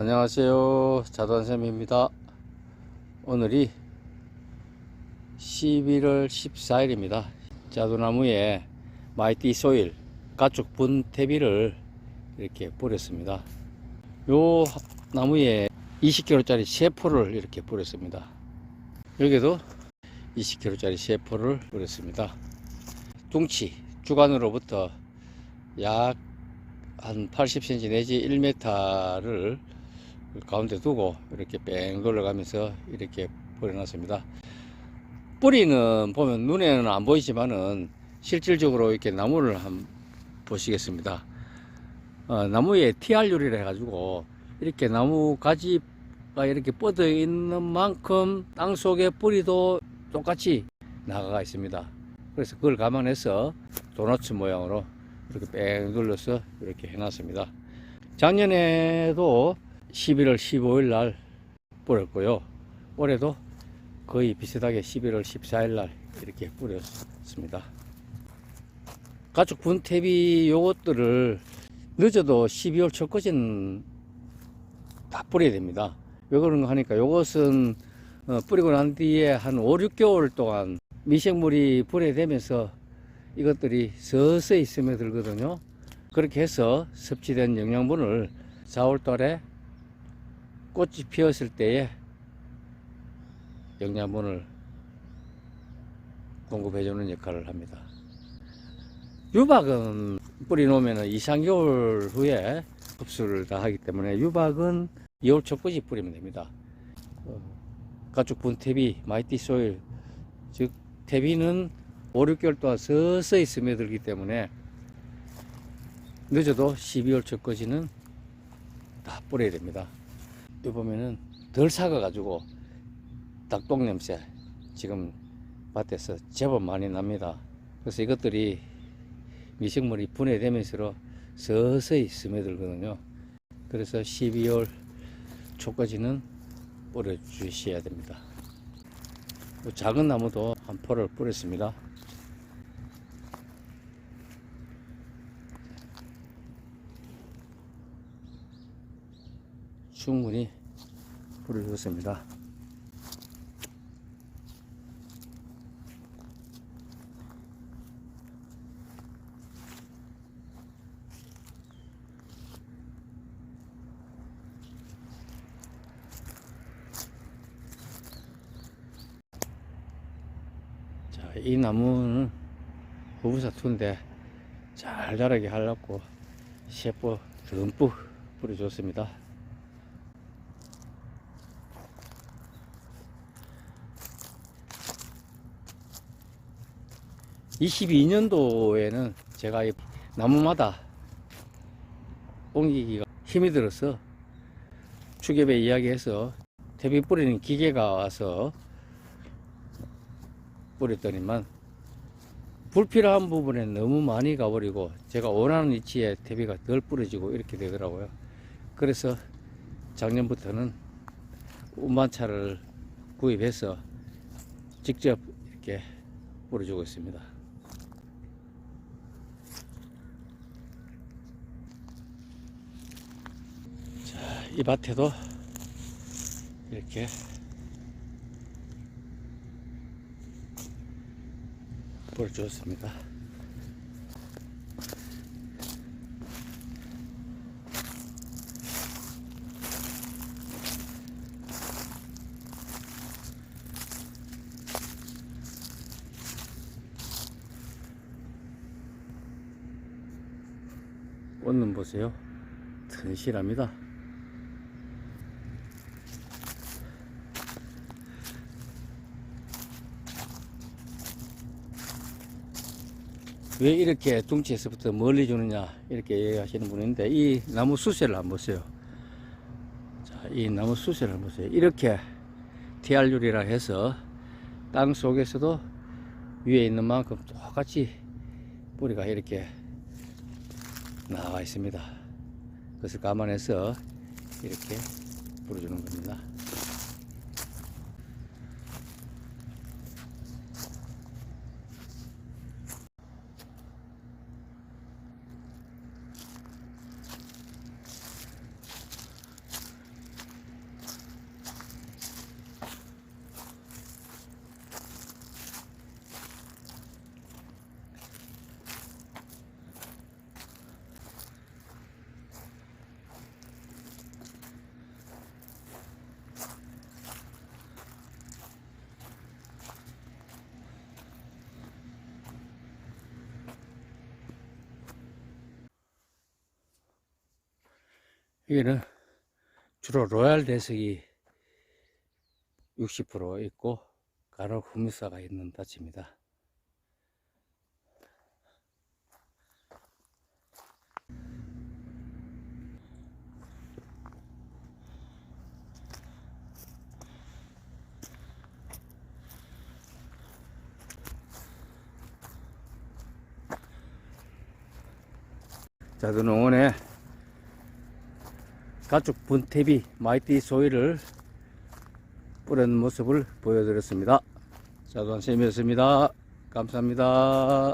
안녕하세요. 자도안쌤입니다. 오늘이 11월 14일입니다. 자두나무에 마이티 소일 가축 분태비를 이렇게 뿌렸습니다. 요 나무에 20kg짜리 세포를 이렇게 뿌렸습니다. 여기도 20kg짜리 세포를 뿌렸습니다. 둥치 주간으로부터 약 한 80cm 내지 1m를 가운데 두고 이렇게 뺑 돌려가면서 이렇게 뿌려놨습니다. 뿌리는 보면 눈에는 안 보이지만은 실질적으로 이렇게 나무를 한번 보시겠습니다. 어, 나무에 TR율이라 해가지고 이렇게 나무 가지가 이렇게 뻗어 있는 만큼 땅 속에 뿌리도 똑같이 나가가 있습니다. 그래서 그걸 감안해서 도넛 모양으로 이렇게 뺑 돌려서 이렇게 해놨습니다. 작년에도 11월 15일 날 뿌렸고요. 올해도 거의 비슷하게 11월 14일 날 이렇게 뿌렸습니다. 가축 분태비 요것들을 늦어도 12월 초까지는 다 뿌려야 됩니다. 왜 그런가 하니까 요것은 어, 뿌리고 난 뒤에 한 5, 6개월 동안 미생물이 분해되면서 이것들이 서서히 스며들거든요. 그렇게 해서 섭취된 영양분을 4월 달에 꽃이 피었을 때에 영양분을 공급해주는 역할을 합니다. 유박은 뿌리 놓으면 2, 3개월 후에 흡수를 다 하기 때문에 유박은 2월 초까지 뿌리면 됩니다. 어, 가축 분태비, 마이티 소일, 즉 태비는 5, 6개월 동안 서서히 스며들기 때문에 늦어도 12월 초까지는 다 뿌려야 됩니다. 여기 보면은 덜 사가가지고 닭똥 냄새 지금 밭에서 제법 많이 납니다. 그래서 이것들이 미생물이 분해되면서 서서히 스며들거든요. 그래서 12월 초까지는 뿌려주셔야 됩니다. 작은 나무도 한 포를 뿌렸습니다. 충분히 뿌려줬습니다. 자, 이 나무는 후부사투인데 잘 자라게 하려고 셰프 듬뿍 뿌려줬습니다. 22년도에는 제가 이 나무마다 옮기기가 힘이 들어서 축협에 이야기해서 퇴비 뿌리는 기계가 와서 뿌렸더니만 불필요한 부분에 너무 많이 가버리고 제가 원하는 위치에 퇴비가 덜 뿌려지고 이렇게 되더라고요. 그래서 작년부터는 운반차를 구입해서 직접 이렇게 뿌려주고 있습니다. 자, 이 밭에도 이렇게 뿌려주었습니다. 꽃눈 보세요. 튼실합니다. 왜 이렇게 둥치에서부터 멀리 주느냐 이렇게 얘기하시는 분인데 이 나무 수세를 한번 보세요. 자, 이 나무 수세를 한번 보세요. 이렇게 TR율이라 해서 땅 속에서도 위에 있는 만큼 똑같이 뿌리가 이렇게 나와 있습니다. 그것을 감안해서 이렇게 뿌려주는 겁니다. 여기는 주로 로얄 대석이 60% 있고 간혹 후미사가 있는 다치입니다. 자두농원에 가축 분태비 마이티 소이를 뿌리는 모습을 보여드렸습니다. 자두한쌤이었습니다. 감사합니다.